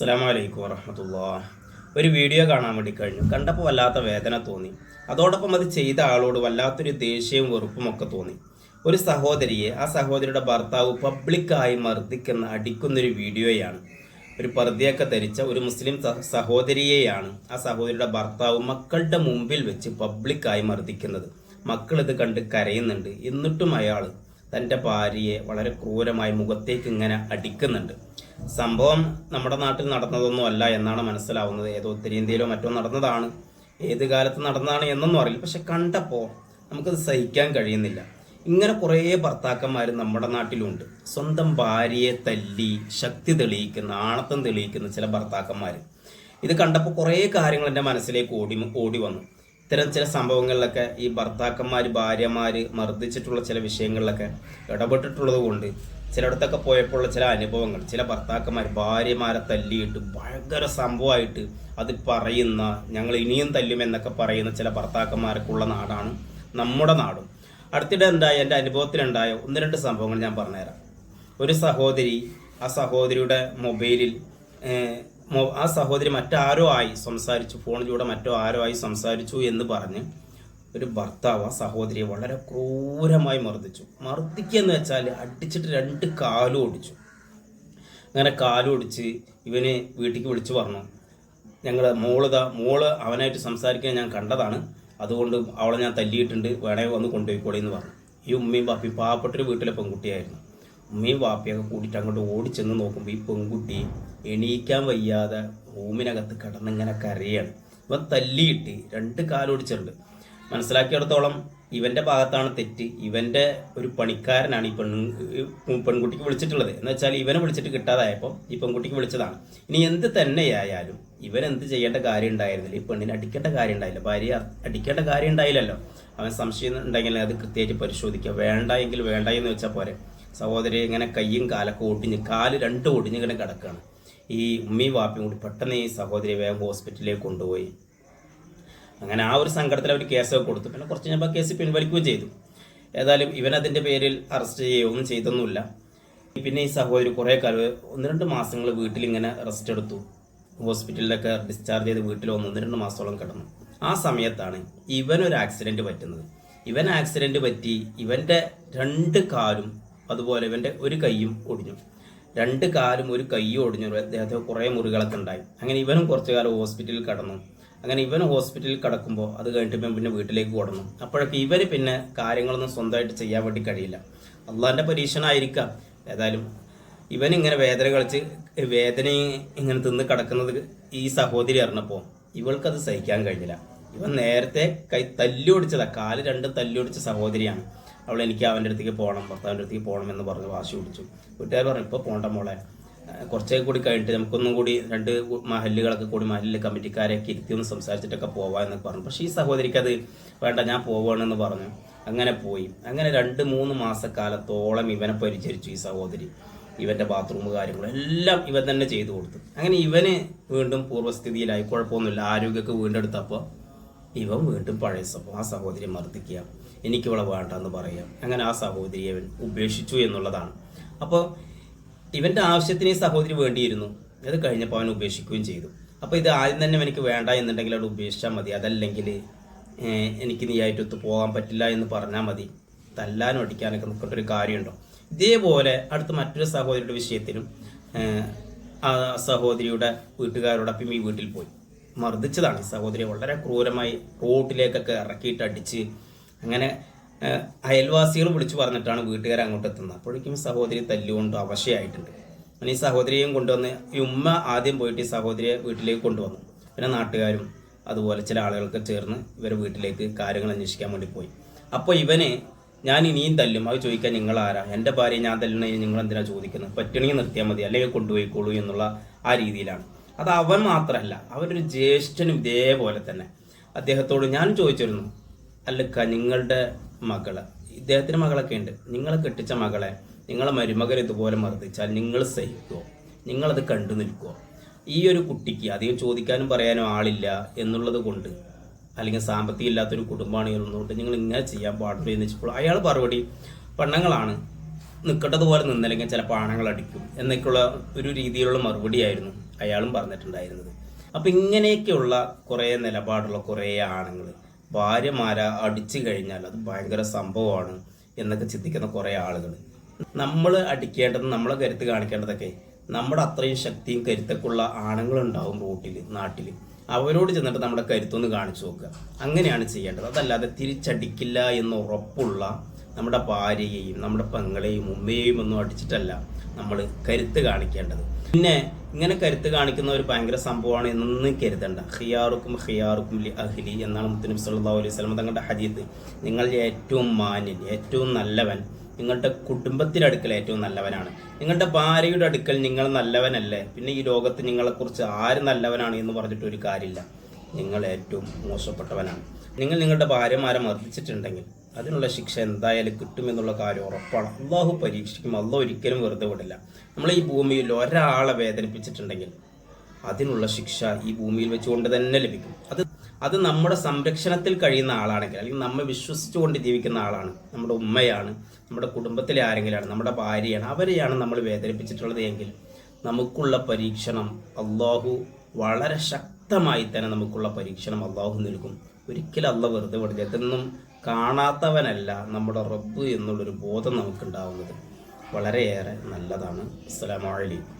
അസ്സാം വലൈക്കും വറഹമത്തുള്ള ഒരു വീഡിയോ കാണാൻ വേണ്ടി കഴിഞ്ഞു. കണ്ടപ്പോൾ വല്ലാത്ത വേദന തോന്നി. അതോടൊപ്പം അത് ചെയ്ത ആളോട് വല്ലാത്തൊരു ദേഷ്യവും വെറുപ്പും ഒക്കെ തോന്നി. ഒരു സഹോദരിയെ ആ സഹോദരിയുടെ ഭർത്താവ് പബ്ലിക്കായി മർദ്ദിക്കുന്ന അടിക്കുന്നൊരു വീഡിയോയാണ്. ഒരു പർദ്ദയൊക്കെ ധരിച്ച ഒരു മുസ്ലിം സഹോദരിയെയാണ് ആ സഹോദരിയുടെ ഭർത്താവ് മക്കളുടെ മുമ്പിൽ വെച്ച് പബ്ലിക്കായി മർദ്ദിക്കുന്നത്. മക്കൾ ഇത് കണ്ട് കരയുന്നുണ്ട്. എന്നിട്ടും അയാൾ തന്റെ ഭാര്യയെ വളരെ ക്രൂരമായി മുഖത്തേക്ക് ഇങ്ങനെ അടിക്കുന്നുണ്ട്. സംഭവം നമ്മുടെ നാട്ടിൽ നടന്നതൊന്നും അല്ല എന്നാണ് മനസ്സിലാവുന്നത്. ഏതോ ഉത്തരേന്ത്യയിലോ മറ്റോ നടന്നതാണ്. ഏത് കാലത്ത് നടന്നതാണ് എന്നൊന്നും അറിയില്ല. പക്ഷെ കണ്ടപ്പോൾ നമുക്കത് സഹിക്കാൻ കഴിയുന്നില്ല. ഇങ്ങനെ കുറേ ഭർത്താക്കന്മാർ നമ്മുടെ നാട്ടിലുണ്ട്. സ്വന്തം ഭാര്യയെ തല്ലി ശക്തി തെളിയിക്കുന്ന ആണത്തം തെളിയിക്കുന്ന ചില ഭർത്താക്കന്മാർ. ഇത് കണ്ടപ്പോൾ കുറേ കാര്യങ്ങൾ എന്റെ മനസ്സിലേക്ക് ഓടി ഓടി വന്നു. ഇത്തരം ചില സംഭവങ്ങളിലൊക്കെ ഈ ഭർത്താക്കന്മാർ ഭാര്യമാർ മർദ്ദിച്ചിട്ടുള്ള ചില വിഷയങ്ങളിലൊക്കെ ഇടപെട്ടിട്ടുള്ളത് കൊണ്ട് ചിലയിടത്തൊക്കെ പോയപ്പോഴുള്ള ചില അനുഭവങ്ങൾ ചില ഭർത്താക്കന്മാർ ഭാര്യമാരെ തല്ലിയിട്ട് ഭയങ്കര സംഭവമായിട്ട് അത് പറയുന്ന ഞങ്ങൾ ഇനിയും തല്ലുമെന്നൊക്കെ പറയുന്ന ചില ഭർത്താക്കന്മാർക്കുള്ള നാടാണ് നമ്മുടെ നാടും. അടുത്തിടെ ഉണ്ടായ എന്റെ അനുഭവത്തിലുണ്ടായ ഒന്ന് രണ്ട് സംഭവങ്ങൾ ഞാൻ പറഞ്ഞുതരാം. ഒരു സഹോദരി ആ സഹോദരിയുടെ മൊബൈലിൽ ആ സഹോദരി മറ്റാരോ ആയി സംസാരിച്ചു ഫോണിലൂടെ മറ്റോ ആരോ ആയി സംസാരിച്ചു എന്ന് പറഞ്ഞ് ഒരു ഭർത്താവ് ആ സഹോദരിയെ വളരെ ക്രൂരമായി മർദ്ദിച്ചു. മർദ്ദിക്കുക എന്ന് വെച്ചാൽ അടിച്ചിട്ട് രണ്ട് കാലും ഓടിച്ചു. അങ്ങനെ കാലും ഒടിച്ച് ഇവന് വീട്ടിലേക്ക് വിളിച്ചു പറഞ്ഞു. ഞങ്ങൾ മോളിതാ മോൾ അവനായിട്ട് സംസാരിക്കാൻ ഞാൻ കണ്ടതാണ്. അതുകൊണ്ട് അവളെ ഞാൻ തല്ലിയിട്ടുണ്ട് വേണേ വന്ന് കൊണ്ടുപോയിക്കോളി എന്ന് പറഞ്ഞു. ഈ ഉമ്മയും ബാപ്പയും പാവപ്പെട്ടൊരു വീട്ടിലെ പെൺകുട്ടിയായിരുന്നു. ഉമ്മയും ബാപ്പയൊക്കെ കൂടിയിട്ട് അങ്ങോട്ട് ഓടിച്ചെന്ന് നോക്കുമ്പോൾ ഈ പെൺകുട്ടി എണീക്കാൻ വയ്യാതെ റൂമിനകത്ത് കിടന്നിങ്ങനെ കരയാണ്. ഇവൻ തല്ലിയിട്ട് രണ്ട് കാലോടിച്ചിട്ടുണ്ട് മനസ്സിലാക്കിയിടത്തോളം ഇവന്റെ ഭാഗത്താണ് തെറ്റ്. ഇവന്റെ ഒരു പണിക്കാരനാണ് ഈ ഈ പെൺകുട്ടിക്ക് വിളിച്ചിട്ടുള്ളത്. എന്ന് വെച്ചാൽ ഇവനെ വിളിച്ചിട്ട് കിട്ടാതായപ്പോൾ ഈ പെൺകുട്ടിക്ക് വിളിച്ചതാണ്. ഇനി എന്ത് തന്നെയായാലും ഇവൻ എന്ത് ചെയ്യേണ്ട കാര്യം ഉണ്ടായിരുന്നില്ല. ഈ പെണ്ണിനെ അടിക്കേണ്ട കാര്യം ഉണ്ടായില്ല. ഭാര്യ അടിക്കേണ്ട കാര്യം ഉണ്ടായില്ലല്ലോ. അവൻ സംശയം ഉണ്ടെങ്കിൽ അത് കൃത്യമായിട്ട് പരിശോധിക്കുക. വേണ്ട എങ്കിൽ വേണ്ട എന്ന് വെച്ചാൽ പോരെ. സഹോദരി ഇങ്ങനെ കയ്യും കാലൊക്കെ ഒടിഞ്ഞ് കാൽ രണ്ടും ഒടിഞ്ഞ് ഇങ്ങനെ കിടക്കുകയാണ് ഈ ഉമ്മയും വാപ്പയും കൂടി പെട്ടെന്ന് ഈ സഹോദരി വേഗം ഹോസ്പിറ്റലിലേക്ക് കൊണ്ടുപോയി. അങ്ങനെ ആ ഒരു സങ്കടത്തിൽ അവർ കേസൊക്കെ കൊടുത്തു. പിന്നെ കുറച്ച് കഴിഞ്ഞപ്പോൾ കേസ് പിൻവലിക്കുകയും ചെയ്തു. ഏതായാലും ഇവൻ അതിന്റെ പേരിൽ അറസ്റ്റ് ചെയ്യുകയൊന്നും ചെയ്തൊന്നുമില്ല. പിന്നെ ഈ സഹോദരി കുറേ കാലം ഒന്ന് രണ്ട് മാസങ്ങൾ വീട്ടിലിങ്ങനെ റെസ്റ്റ് എടുത്തു. ഹോസ്പിറ്റലിലൊക്കെ ഡിസ്ചാർജ് ചെയ്ത് വീട്ടിൽ ഒന്ന് രണ്ട് മാസത്തോളം കിടന്നു. ആ സമയത്താണ് ഇവനൊരു ആക്സിഡന്റ് പറ്റുന്നത്. ഇവൻ ആക്സിഡന്റ് പറ്റി ഇവന്റെ രണ്ട് കാലും അതുപോലെ ഇവന്റെ ഒരു കൈയും ഒടിഞ്ഞു. രണ്ട് കാലും ഒരു കൈയും ഒടിഞ്ഞു അദ്ദേഹത്തെ കുറേ മുറികളൊക്കെ ഉണ്ടായി. അങ്ങനെ ഇവനും കുറച്ചു കാലം ഹോസ്പിറ്റലിൽ കടന്നു. അങ്ങനെ ഇവൻ ഹോസ്പിറ്റലിൽ കിടക്കുമ്പോൾ അത് കഴിഞ്ഞിട്ട് ഇവൻ പിന്നെ വീട്ടിലേക്ക് കൊടുന്നു അപ്പോഴൊക്കെ ഇവർ പിന്നെ കാര്യങ്ങളൊന്നും സ്വന്തമായിട്ട് ചെയ്യാൻ വേണ്ടി കഴിയില്ല. അള്ളാന്റെ പരീക്ഷണമായിരിക്കാം ഏതായാലും ഇവൻ ഇങ്ങനെ വേദന കളിച്ച് വേദന ഇങ്ങനെ തിന്ന് കിടക്കുന്നത് ഈ സഹോദരി അറിഞ്ഞപ്പോൾ ഇവൾക്കത് സഹിക്കാൻ കഴിഞ്ഞില്ല. ഇവൻ നേരത്തെ കൈ തല്ലി ഒടിച്ചതാ കാൽ രണ്ട് രണ്ടും തല്ലിയൊടിച്ച സഹോദരിയാണ്. അവൾ എനിക്ക് അവന്റെ അടുത്തേക്ക് പോകണം ഭർത്താവിന്റെ അടുത്തേക്ക് പോകണം എന്ന് പറഞ്ഞ് വാശി പിടിച്ചു. വീട്ടുകാർ പറഞ്ഞു ഇപ്പോൾ പോകണ്ട മോളെ. കുറച്ചേ കൂടി കഴിഞ്ഞിട്ട് നമുക്കൊന്നും കൂടി രണ്ട് മഹല്ലുകളൊക്കെ കൂടി മഹല്ല് കമ്മിറ്റിക്കാരെയൊക്കെ ഇരുത്തി ഒന്ന് സംസാരിച്ചിട്ടൊക്കെ പോവാം എന്നൊക്കെ പറഞ്ഞു. പക്ഷേ ഈ സഹോദരിക്ക് അത് വേണ്ട ഞാൻ പോവുകയാണെന്ന് പറഞ്ഞു. അങ്ങനെ പോയി. അങ്ങനെ രണ്ട് മൂന്ന് മാസക്കാലത്തോളം ഇവനെ പരിചരിച്ചു ഈ സഹോദരി. ഇവന്റെ ബാത്റൂം കാര്യങ്ങളും എല്ലാം ഇവൻ തന്നെ ചെയ്തു കൊടുത്തു. അങ്ങനെ ഇവന് വീണ്ടും പൂർവസ്ഥിതിയിലായി. കുഴപ്പമൊന്നുമില്ല. ആരോഗ്യമൊക്കെ വീണ്ടെടുത്തപ്പോൾ ഇവൻ വീണ്ടും പഴയ സ്വഭാവം ആ സഹോദരി മർദ്ദിക്കുക എനിക്ക് ഇവളെ വേണ്ട എന്ന് പറയാം. അങ്ങനെ ആ സഹോദരി അവൻ ഉപേക്ഷിച്ചു എന്നുള്ളതാണ്. അപ്പോൾ ഇവന്റെ ആവശ്യത്തിന് ഈ സഹോദരി വേണ്ടിയിരുന്നു. അത് കഴിഞ്ഞപ്പോൾ അവൻ ഉപേക്ഷിക്കുകയും ചെയ്തു. അപ്പോൾ ഇത് ആദ്യം തന്നെ എനിക്ക് വേണ്ട എന്നുണ്ടെങ്കിൽ അവിടെ ഉപേക്ഷിച്ചാൽ മതി. അതല്ലെങ്കിൽ എനിക്ക് നീയായിട്ട് ഒത്തു പോകാൻ പറ്റില്ല എന്ന് പറഞ്ഞാൽ മതി. തല്ലാനും അടിക്കാനൊക്കെ നിൽക്കേണ്ട ഒരു കാര്യമുണ്ടോ? ഇതേപോലെ അടുത്ത മറ്റൊരു സഹോദരിയുടെ വിഷയത്തിലും ആ സഹോദരിയുടെ വീട്ടുകാരോടൊപ്പം ഈ വീട്ടിൽ പോയി. മർദ്ദിച്ചതാണ്. ഈ സഹോദരിയെ വളരെ ക്രൂരമായി റോട്ടിലേക്കൊക്കെ ഇറക്കിയിട്ട് അടിച്ച് അങ്ങനെ അയൽവാസികൾ വിളിച്ചു പറഞ്ഞിട്ടാണ് വീട്ടുകാർ അങ്ങോട്ട് എത്തുന്നത്. അപ്പോഴേക്കും സഹോദരി തല്ലുകൊണ്ട് അവശയായിട്ടുണ്ട്. അങ്ങനെ ഈ സഹോദരിയെയും കൊണ്ടുവന്ന് ഈ ഉമ്മ ആദ്യം പോയിട്ട് ഈ സഹോദരിയെ വീട്ടിലേക്ക് കൊണ്ടുവന്നു. പിന്നെ നാട്ടുകാരും അതുപോലെ ചില ആളുകൾക്ക് ചേർന്ന് ഇവരെ വീട്ടിലേക്ക് കാര്യങ്ങൾ അന്വേഷിക്കാൻ വേണ്ടി പോയി. അപ്പോൾ ഇവന് ഞാൻ ഇനിയും തല്ലും. അത് ചോദിക്കാൻ നിങ്ങൾ ആരാ എന്റെ ഭാര്യ ഞാൻ തല്ലണമെങ്കിൽ നിങ്ങൾ എന്തിനാ ചോദിക്കുന്നത്? പറ്റണമെങ്കിൽ നിർത്തിയാൽ മതി അല്ലെങ്കിൽ കൊണ്ടുപോയിക്കോളൂ എന്നുള്ള ആ രീതിയിലാണ്. അത് അവൻ മാത്രമല്ല അവനൊരു ജ്യേഷ്ഠനും ഇതേപോലെ തന്നെ. അദ്ദേഹത്തോട് ഞാൻ ചോദിച്ചിരുന്നു അല്ലക്ക നിങ്ങളുടെ മകൾ. ഇദ്ദേഹത്തിന് മകളൊക്കെ ഉണ്ട്. നിങ്ങളെ കെട്ടിച്ച മകളെ നിങ്ങളെ മരുമകൻ ഇതുപോലെ മർദ്ദിച്ചാൽ നിങ്ങൾ സഹിക്കുമോ നിങ്ങളത് കണ്ടു നിൽക്കുമോ ഈ ഒരു കുട്ടിക്ക് അധികം ചോദിക്കാനും പറയാനും ആളില്ല എന്നുള്ളത് കൊണ്ട് അല്ലെങ്കിൽ സാമ്പത്തികം ഇല്ലാത്തൊരു കുടുംബമാണ് എന്നുകൊണ്ട് നിങ്ങൾ ഇങ്ങനെ ചെയ്യാൻ പാടുള്ളൂ എന്ന് വെച്ചപ്പോൾ അയാൾ മറുപടി പെണ്ണങ്ങളാണ് നിൽക്കേണ്ടതുപോലെ നിന്നല്ലെങ്കിൽ ചിലപ്പോൾ പാണങ്ങൾ അടിക്കും എന്നൊക്കെയുള്ള ഒരു രീതിയിലുള്ള മറുപടിയായിരുന്നു അയാളും പറഞ്ഞിട്ടുണ്ടായിരുന്നത്. അപ്പം ഇങ്ങനെയൊക്കെയുള്ള കുറേ നിലപാടുള്ള കുറേ ആണുങ്ങൾ ഭാര്യമാരെ അടിച്ചു കഴിഞ്ഞാൽ അത് ഭയങ്കര സംഭവമാണ് എന്നൊക്കെ ചിന്തിക്കുന്ന കുറേ ആളുകൾ നമ്മൾ അടിക്കേണ്ടത് നമ്മളെ കരുത്ത് കാണിക്കേണ്ടതൊക്കെ നമ്മുടെ അത്രയും ശക്തിയും കരുത്തക്കുള്ള ആണുങ്ങളുണ്ടാവും റോട്ടിൽ നാട്ടിൽ അവരോട് ചെന്നിട്ട് നമ്മുടെ കരുത്തൊന്ന് കാണിച്ചു നോക്കുക. അങ്ങനെയാണ് ചെയ്യേണ്ടത്. അതല്ലാതെ തിരിച്ചടിക്കില്ല എന്ന് ഉറപ്പുള്ള നമ്മുടെ ഭാര്യയെയും നമ്മുടെ പെങ്ങളെയും ഉമ്മയെയും ഒന്നും അടിച്ചിട്ടല്ല നമ്മൾ കരുത്ത് കാണിക്കേണ്ടത്. പിന്നെ ഇങ്ങനെ കരുത്ത് കാണിക്കുന്ന ഒരു ഭയങ്കര സംഭവമാണ് എന്നൊന്നും കരുതണ്ട. ഹിയാറുക്കും ഹിയാറുക്കും ലി അഹ്ലി എന്നാണ് മുത്തനബി സല്ലല്ലാഹു അലൈഹി വസല്ലം തങ്ങളുടെ ഹദീത്ത്. നിങ്ങൾ ഏറ്റവും മാന്യൻ ഏറ്റവും നല്ലവൻ. നിങ്ങളുടെ കുടുംബത്തിന്റെ അടുക്കൽ ഏറ്റവും നല്ലവനാണ്. നിങ്ങളുടെ ഭാര്യയുടെ അടുക്കൽ നിങ്ങൾ നല്ലവനല്ലേ? പിന്നെ ഈ ലോകത്ത് നിങ്ങളെക്കുറിച്ച് ആര് നല്ലവനാണ് എന്ന് പറഞ്ഞിട്ട് ഒരു കാര്യമില്ല. നിങ്ങൾ ഏറ്റവും മോശപ്പെട്ടവനാണ്. നിങ്ങൾ നിങ്ങളുടെ ഭാര്യമാരെ മർദ്ദിച്ചിട്ടുണ്ടെങ്കിൽ അതിനുള്ള ശിക്ഷ എന്തായാലും കിട്ടുമെന്നുള്ള കാര്യം ഉറപ്പാണ്. അള്ളാഹു പരീക്ഷിക്കും. അള്ളാഹു ഒരിക്കലും വെറുതെ വിടില്ല. നമ്മൾ ഈ ഭൂമിയിൽ ഒരാളെ വേദനിപ്പിച്ചിട്ടുണ്ടെങ്കിൽ അതിനുള്ള ശിക്ഷ ഈ ഭൂമിയിൽ വെച്ചുകൊണ്ട് തന്നെ ലഭിക്കും. അത് അത് നമ്മുടെ സംരക്ഷണത്തിൽ കഴിയുന്ന ആളാണെങ്കിൽ അല്ലെങ്കിൽ നമ്മെ വിശ്വസിച്ചുകൊണ്ട് ജീവിക്കുന്ന ആളാണ് നമ്മുടെ ഉമ്മയാണ് നമ്മുടെ കുടുംബത്തിലെ ആരെങ്കിലാണ് നമ്മുടെ ഭാര്യയാണ് അവരെയാണ് നമ്മൾ വേദനിപ്പിച്ചിട്ടുള്ളത് എങ്കിൽ നമുക്കുള്ള പരീക്ഷണം അള്ളാഹു വളരെ ശക്തമായി തന്നെ നമുക്കുള്ള പരീക്ഷണം അള്ളാഹു നൽകും. ഒരിക്കലും അല്ല വെറുതെ വിടില്ല ഇതൊന്നും കാണാത്തവനല്ല നമ്മുടെ റബ്ബ് എന്നുള്ളൊരു ബോധം നമുക്കുണ്ടാവുന്നത്. വളരെയേറെ നല്ലതാണ്. അസ്സലാമു അലൈക്കും.